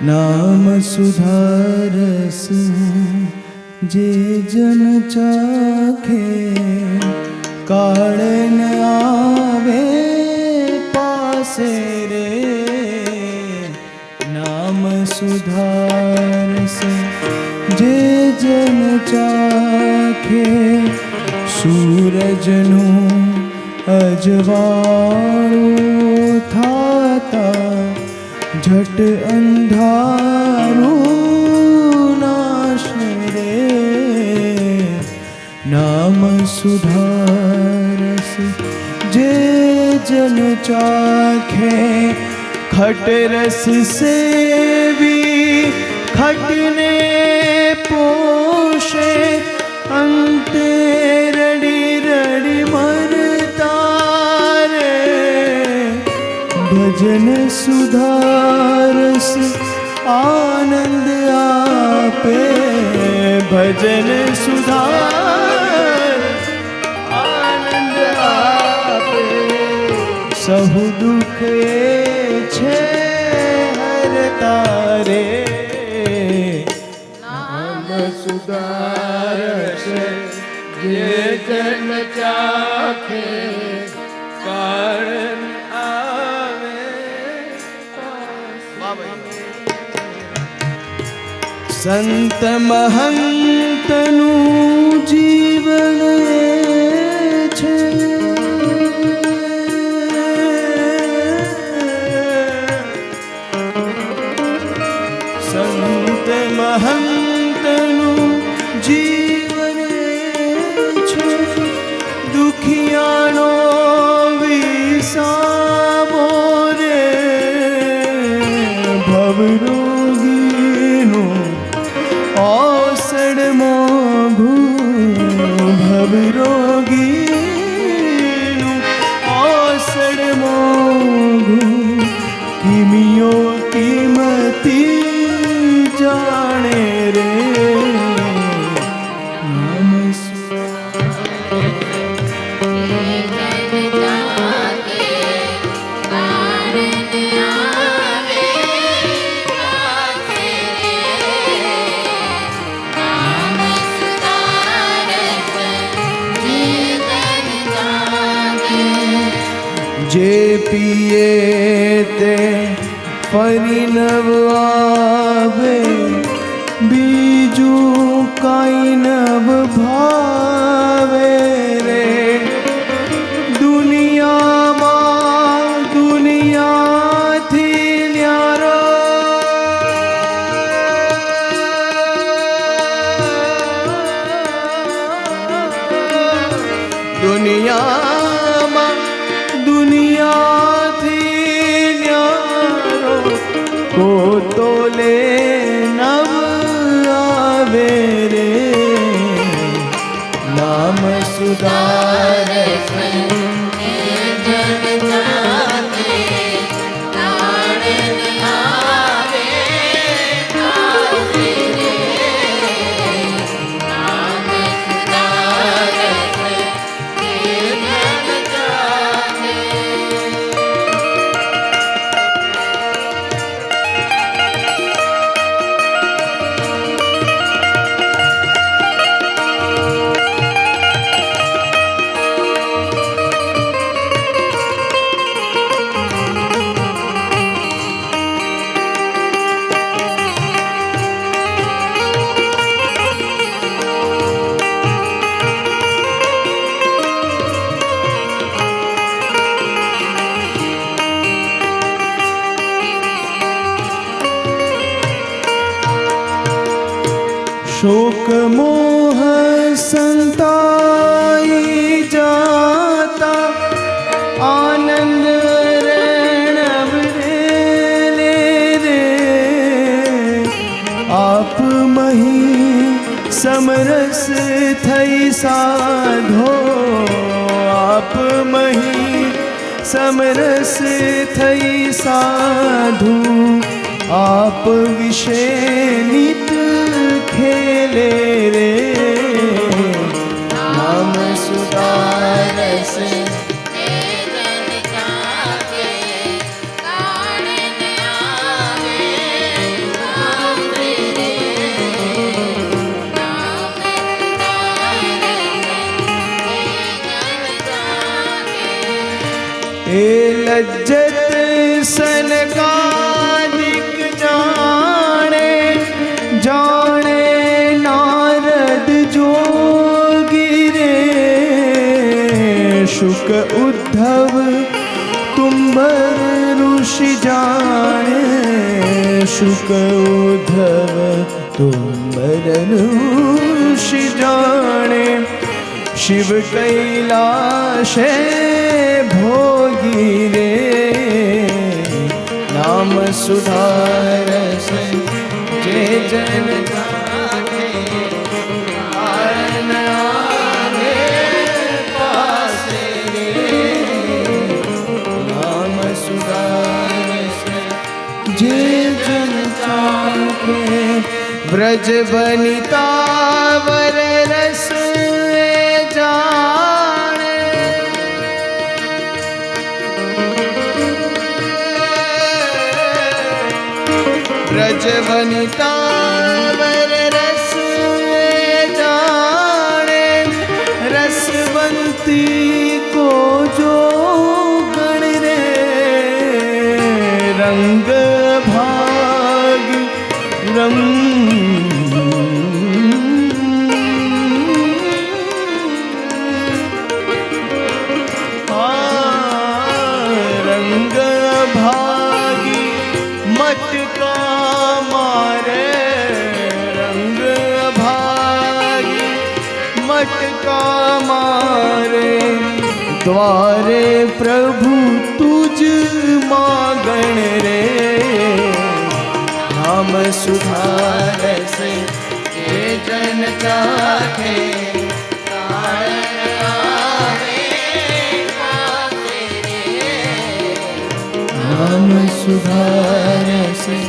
નામ સુધારસ જે જન ચાખે કાળે ન આવે પાસે રે. નામ સુધારસ જે જન ચાખે, સૂરજનું અજવાળું થાતા झट अंधारू नाश रे। नाम सुधारस, जे जन चाखे, खट रस सेवी, खटने पोषे अंते ભજન સુધારસ આનંદ આપે ભજન સુધાર આનંદ આપે સહુ દુઃખ છે હર તારે નામ સુધારસ જે જન ચાખે કારણ सन्तमहम् पिए ते। फरी बीजू काई नव भावे रे। दुनिया मा दुनिया थी न्यारो। दुनिया मा दुनिया Judah. जाता, आनंद आप मही समरस थई साधो, आप मही समरस थई साधु। आप विषे नित तज्जत सनकादिक जाने जाने नारद जोगिरे शुक उद्धव, तुम्बर ऋषि जाने। शुक उद्धव, तुम्बर ऋषि जाने। शिव कैलाशे भोगी रे। नाम सुधार जे जन जाने आन आवे पासे रे। नाम जे जन ब्रज बनिता ब्रज मारे। द्वारे प्रभु तुझ मागण रे। नाम सुधार से ये जन चाहे। नाम सुधार से